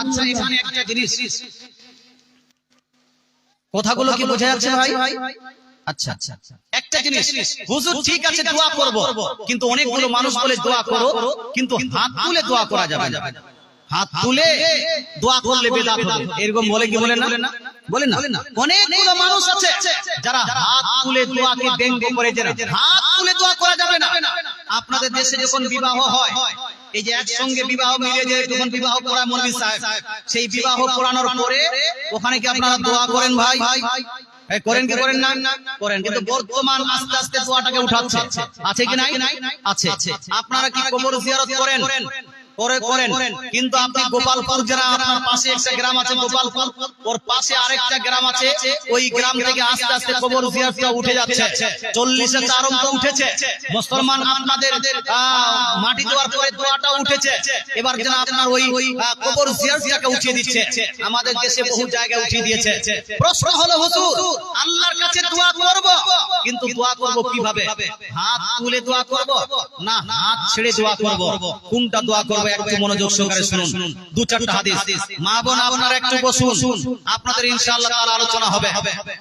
আচ্ছা কথাগুলো কি বোঝা যাচ্ছে ভাই? ভাই আচ্ছা আচ্ছা। একটা জিনিস, হুজুর ঠিক আছে, দোয়া করব, কিন্তু অনেকগুলো মানুষ বলে দোয়া করো, কিন্তু হাত তুলে দোয়া করা যাবে হাত তুলে দোয়া করলে বেদাত হবে। এরকম বলে কি বলে না? বলে না। অনেকগুলো মানুষ আছে যারা হাত তুলে দোয়াকে ব্যঙ্গ করে হাত তুলে দোয়া করা যাবে না। আপনাদের দেশে যখন বিবাহ হয় এই যে একসঙ্গে বিবাহ মিলে যে যখন বিবাহ করা মৌলভী সাহেব সেই বিবাহ করানোর পরে ওখানে কি আপনারা দোয়া করেন ভাই? ভাই? করেন কি করেন না? করেন কিন্তু বর্তমান আস্তে আস্তে দোয়াটাকে উঠাচ্ছে। আছে কি নাই? আছে। আপনারা কি কবর জিয়ারত করেন? করে করেন, কিন্তু আপনি গোপালপুর যারা আপনার পাশে একটা গ্রাম আছে গোপালপুর ওর পাশে আরেকটা গ্রাম আছে, ওই গ্রাম থেকে আস্তে আস্তে কবর জিয়ারতটা উঠে যাচ্ছে। চল্লিশে চার অঙ্ক উঠেছে। মুসলমান আপনাদের মাটি দেওয়ার পরে দোয়াটা উঠেছে। এবার যেন আপনার ওই কবর জিয়ারতটাকে উঠিয়ে দিচ্ছে। আমাদের দেশে বহু জায়গায় উঠিয়ে দিয়েছে। প্রশ্ন হলো, হুজুর, আল্লাহর কাছে দোয়া করব? কিন্তু দোয়া করব কীভাবে? হাত তুলে দোয়া করব? না, হাত ছেড়ে দোয়া করব। কোনটা দোয়া করব? একটু মনোযোগ সহকারে শুনুন। দু চারটা হাদিস। মা বোন আপনারা একটু বসুন। আপনাদের ইনশাআল্লাহ তাআলা আলোচনা হবে।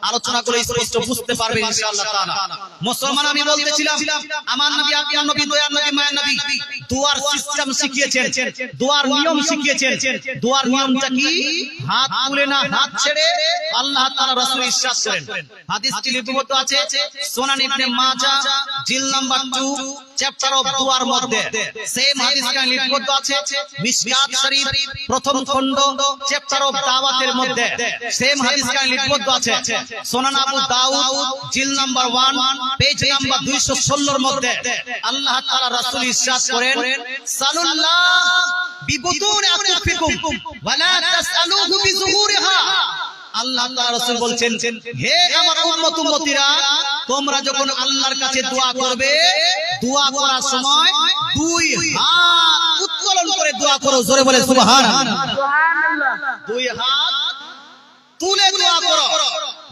আলোচনা করে স্পষ্ট বুঝতে পারবে ইনশাআল্লাহ তাআলা। মুসলমান আমি বলতেছিলাম আমার নবী আপনার নবী দয়ার নবী মায়ের নবী। দোয়ার সিস্টেম শিখিয়েছেন। দোয়ার নিয়ম শিখিয়েছেন। দোয়ার নিয়মটা কি? হাত তুলে না হাত ছেড়ে আল্লাহ তাআলা রাসূল ইরশাদ করেন। হাদিসটি লিপিবদ্ধ আছে? সুনান ইবনে মাজাহ জিল নাম্বার 2 চ্যাপ্টার অফ দোয়ার মধ্যে সেম হাদিস কান লিপিবদ্ধ আছে। মিশকাত শরীফ প্রথম খণ্ড চ্যাপ্টার অফ দাওয়াতের মধ্যে। সেম হাদিস কান লিপিবদ্ধ আছে। সুনান আবু দাউদ জিল নাম্বার 1 পেজ নাম্বার 216 এর মধ্যে। আল্লাহ তাআলা রাসূল ইরশাদ করেন সাল্লাল্লাহ বিবুতুন আকুফিকুম ওয়ালা তাসআলুহু আল্লাহ তাআলা রাসূল বলছেন হে আমার উম্মত উম্মতিরা তোমরা যখন আল্লাহর কাছে দোয়া করবে দোয়া করার সময় দুই হাত উত্তোলন করে দোয়া করো জোরে বলে সুবহানাল্লাহ। দুই হাত তুলে দোয়া করো।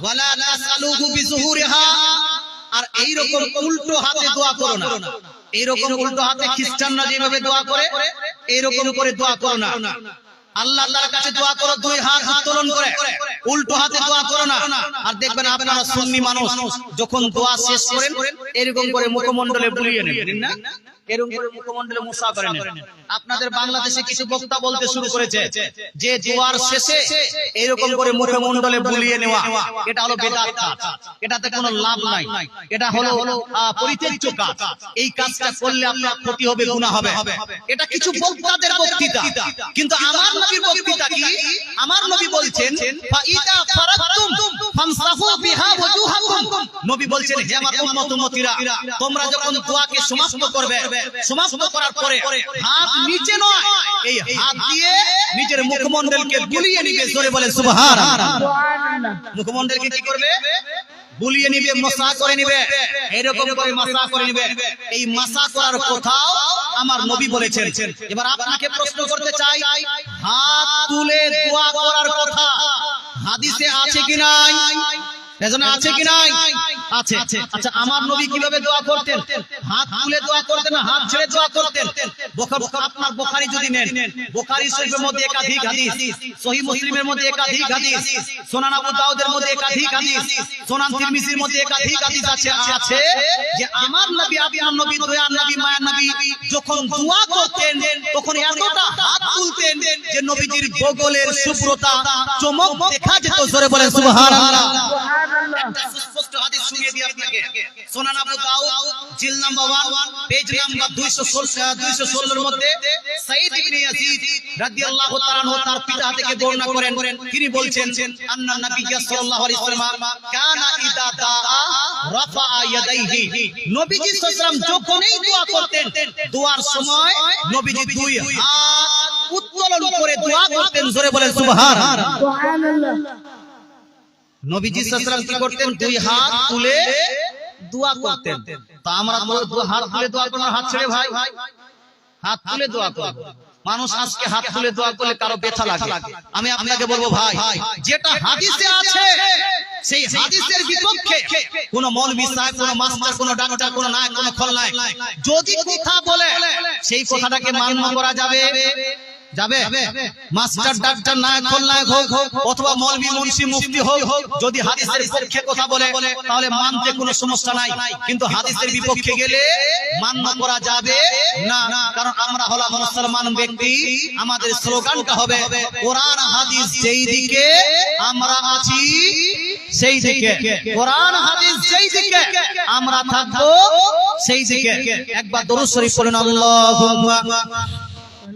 ওয়ালা তাসআলুহু বিজুহুরিহা। আর এই রকম উল্টো হাতে দোয়া করো না। এই রকম উল্টো হাতে খ্রিস্টানরা যেভাবে দোয়া করে এই রকম করে দোয়া করো না। আল্লাহ আল্লাহর কাছে দোয়া করো, দুই হাত উত্তোলন করে। উল্টো হাতে দোয়া করো না। আর দেখবেন আপনারা মানুষ, যখন দোয়া শেষ এরকম করে এরকম করে মুখমণ্ডলে মুসা করে আপনাদের বাংলাদেশে কিছু বক্তা বলতে শুরু করেছে যে দোয়ার শেষে এরকম করে মুখমণ্ডলে বুলিয়ে নেওয়া, এটা হলো বেদাত এটাতে কোনো লাভ নাই। এটা হলো পরিত্যাজ্য কাজ। এই কাজটা করলে আপনার ক্ষতি হবে, গুনাহ হবে। এটা কিছু বক্তাদের বক্তৃতা। কিন্তু আমার নবীর বক্তৃতা কি? আমার নবী বলছেন নবী বলছেন, হে আমার উম্মত উম্মতিরা, তোমরা যখন দোয়াকে সমাপ্ত করবে সমাপ্ত করার পরে হাত নিচে নয় এই হাত দিয়ে নিজের মুখমণ্ডলকে বুলিয়ে নিবে জোরে বলে সুবহানাল্লাহ মুখমণ্ডলকে কি করবে? বুলিয়ে নিবে মশা করে নিবে। এরকম করে মশা করে নিবে। এই মশা করার কোথাও আমার নবী বলেছেন। এবার আপনাকে প্রশ্ন করতে চাই হাত তুলে দোয়া করার কথা। হাদিসে আছে কি নাই? এজন্য আছে কি নাই? আছে। আচ্ছা আমার নবী কীভাবে দোয়া করতেন? হাত তুলে দোয়া করতেন না হাত ছেড়ে দোয়া করতেন? আপনার বোখারি যদি নেন বোখারি শরীফের মধ্যে একাধিক হাদিস সহি মুসলিমের মধ্যে একাধিক হাদিস সোনান আবু দাউদের মধ্যে একাধিক হাদিস সোনান তিরমিজির মধ্যে একাধিক হাদিস আছে আছে যে আমার নবী আপনার নবী দয়ার নবী মায়ার নবী যখন দোয়া করতেন তখন এতটা হাত তুলতেন যে নবীজির বগলের শুভ্রতা চমক দেখা যেত জোরে বলেন সুবহানাল্লাহ। সুনান আবু দাউদ, জিল নাম্বার 1 পেজ নাম্বার 216 216 এর মধ্যে সাঈদ ইবনে ইয়াজিদ রাদিয়াল্লাহু তাআলা তার পিতা থেকে বর্ণনা করেন। তিনি বলছেন, আন্না নবী সাল্লাল্লাহু আলাইহি ওয়াসাল্লাম কানা ইদা দাআ রাফা ইয়াদাইহি। নবীজি সাল্লাল্লাহু আলাইহি যখনই দোয়া করতেন। দোয়ার সময় নবীজি দুই হাত উত্তোলন করে দোয়া করতেন। জোরে বলেন সুবহানাল্লাহ। নবীজি সাল্লাল্লাহু কি করতেন? দুই হাত তুলে দোয়া করতেন। তা আমরা তো হাত তুলে দোয়া করব হাত ছেড়ে ভাই। হাত তুলে দোয়া করব মানুষ আজকে হাত তুলে দোয়া করলে কারও ব্যথা লাগে। আমি আপনাকে বলব ভাই যেটা হাদিসে আছে সেই হাদিসের বিপক্ষে কোন মৌলবি সাহেব কোন মাস্টার কোন ডাক্তার কোন নায়ক কোন খলনায়ক যদি কথা বলে সেই কথাটাকে মান্য করা যাবে। যাবে? মাস্টার ডাক্তার নায়ক খলনায়ক হোক অথবা মৌলবি মুন্সি মুফতি হোক যদি হাদিসের পক্ষে কথা বলে তাহলে মানতে কোনো সমস্যা নাই। কিন্তু হাদিসের বিপক্ষে গেলে মান্য করা যাবে না কারণ আমরা হলাম মুসলমান ব্যক্তি আমাদের স্লোগানটা হবে কোরআন হাদিস যেই দিকে আমরা আছি সেই দিকে। কোরআন হাদিস যেই দিকে আমরা থাকব সেই দিকে। একবার দরুদ শরীফ পড়েন আল্লাহুম্মা।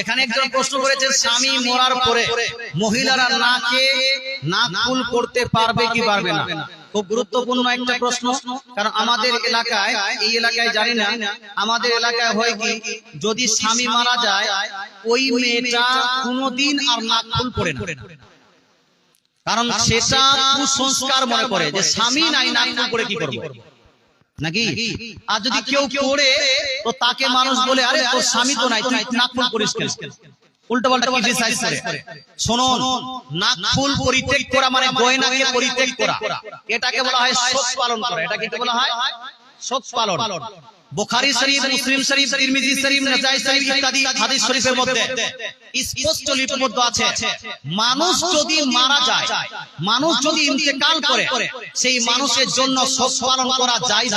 এখানে একজন প্রশ্ন করেছে স্বামী মরার পরে মহিলারা করতে পারবে কি পারবে না? খুব গুরুত্বপূর্ণ একটা প্রশ্ন, কারণ আমাদের এলাকায়, এই এলাকায় জানি না, আমাদের এলাকায় হয় কি, যদি স্বামী মারা যায়, ওই মেয়েটা কোনোদিন আর করে না। কারণ সেটা কুসংস্কার মনে করে যে স্বামী নাই, নাক করে কি নাকি? আর যদি কেউ করে তো তাকে মানুষ বলে আরে তোর স্বামী তো নাই তুই নাক ফুল করিস কেন? উল্টো পাল্টা ক্রিটিসাইজ করে? শুনুন নাকফুল পরিত্যাগ করা মানে গয়নাকে পরিত্যাগ করা। এটাকে বলা হয় শোক পালন করা। এটাকে বলা হয়? শোক পালন। বুখারী শরীফ মুসলিম শরীফ তিরমিজি শরীফ নাসাই শরীফ ইত্যাদি হাদিস শরীফের মধ্যে স্পষ্ট লিপিবদ্ধ আছে। মানুষ যদি মারা যায় মানুষ যদি ইন্তেকাল করে সেই মানুষের জন্য শোক পালন করা যায়